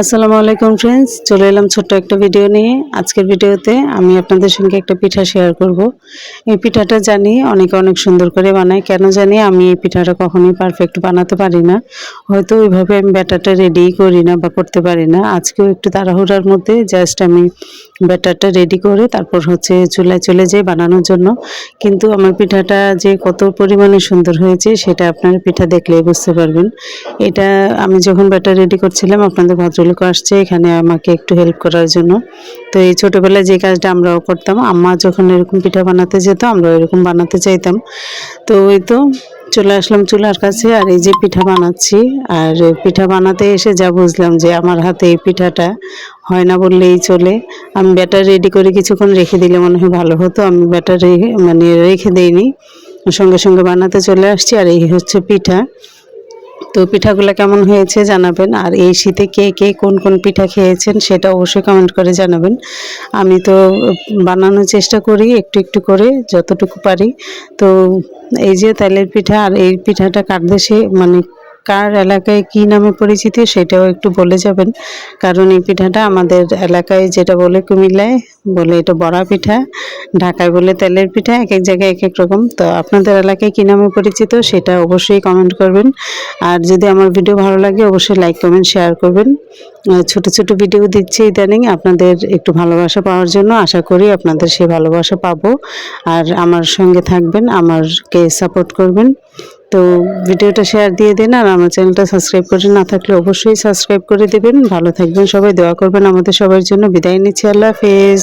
আসসালামু আলাইকুম ফ্রেন্ডস চলে এলাম ছোট্ট একটা ভিডিও নিয়ে। আজকের ভিডিওতে আমি আপনাদের সঙ্গে একটা পিঠা শেয়ার করব। এই পিঠাটা জানি অনেকে অনেক সুন্দর করে বানায়। কেন জানি আমি এই পিঠাটা কখনোই পারফেক্ট বানাতে পারি না। হয়তো ওইভাবে আমি ব্যাটারটা রেডি করি না বা করতে পারি না। আজকেও একটু তাড়াহুড়ার মধ্যে জাস্ট আমি ব্যাটারটা রেডি করে তারপর হচ্ছে চুলায় চলে যাই বানানোর জন্য। কিন্তু আমার পিঠাটা যে কত পরিমাণে সুন্দর হয়েছে সেটা আপনারা পিঠা দেখলেই বুঝতে পারবেন। এটা আমি যখন ব্যাটার রেডি করছিলাম, আপনাদের ভদ্রলোক আসছে এখানে আমাকে একটু হেল্প করার জন্য। তো এই ছোটোবেলায় যে কাজটা আমরাও করতাম, আম্মা যখন এরকম পিঠা বানাতে যেত আমরা এরকম বানাতে চাইতাম। তো ওই তো চলে আসলাম চুলার কাছে আর এই যে পিঠা বানাচ্ছি, আর পিঠা বানাতে এসে যা বুঝলাম যে আমার হাতে এই পিঠাটা হয় না বললেই চলে। আমি ব্যাটার রেডি করে কিছুক্ষণ রেখে দিলে মনে হয় ভালো হতো। আমি ব্যাটার মানে রেখে দিইনি। সঙ্গে সঙ্গে বানাতে চলে আসছি আর এই হচ্ছে পিঠা। তো পিঠাগুলো কেমন হয়েছে জানাবেন। আর এই শীতে কে কে কোন কোন পিঠা খেয়েছেন সেটা অবশ্যই কমেন্ট করে জানাবেন। আমি তো বানানোর চেষ্টা করি একটু একটু করে, যতটুকু পারি। তো এই যে তেলের পিঠা আর এই পিঠাটা কার দেশে মানে কার এলাকায় কি নামে পরিচিত সেটাও একটু বলে যাবেন। কারণ এই পিঠাটা আমাদের এলাকায় যেটা বলে কুমিল্লায়, বলে এটা বড়া পিঠা, ঢাকায় বলে তেলের পিঠা, এক এক জায়গায় এক এক রকম। তো আপনাদের এলাকায় কী নামে পরিচিত সেটা অবশ্যই কমেন্ট করবেন। আর যদি আমার ভিডিও ভালো লাগে, অবশ্যই লাইক কমেন্ট শেয়ার করবেন। ছোট ছোট ভিডিও দিচ্ছি ইদানিং আপনাদের একটু ভালোবাসা পাওয়ার জন্য। আশা করি আপনাদের সেই ভালোবাসা পাবো। আর আমার সঙ্গে থাকবেন, আমারকে সাপোর্ট করবেন। তো ভিডিওটা শেয়ার দিয়ে দিন আর আমার চ্যানেলটা সাবস্ক্রাইব করে না থাকলে অবশ্যই সাবস্ক্রাইব করে দেবেন। ভালো থাকবেন সবাই, দোয়া করবেন আমাদের সবার জন্য। বিদায় নিচ্ছি, আল্লাহ হাফেজ।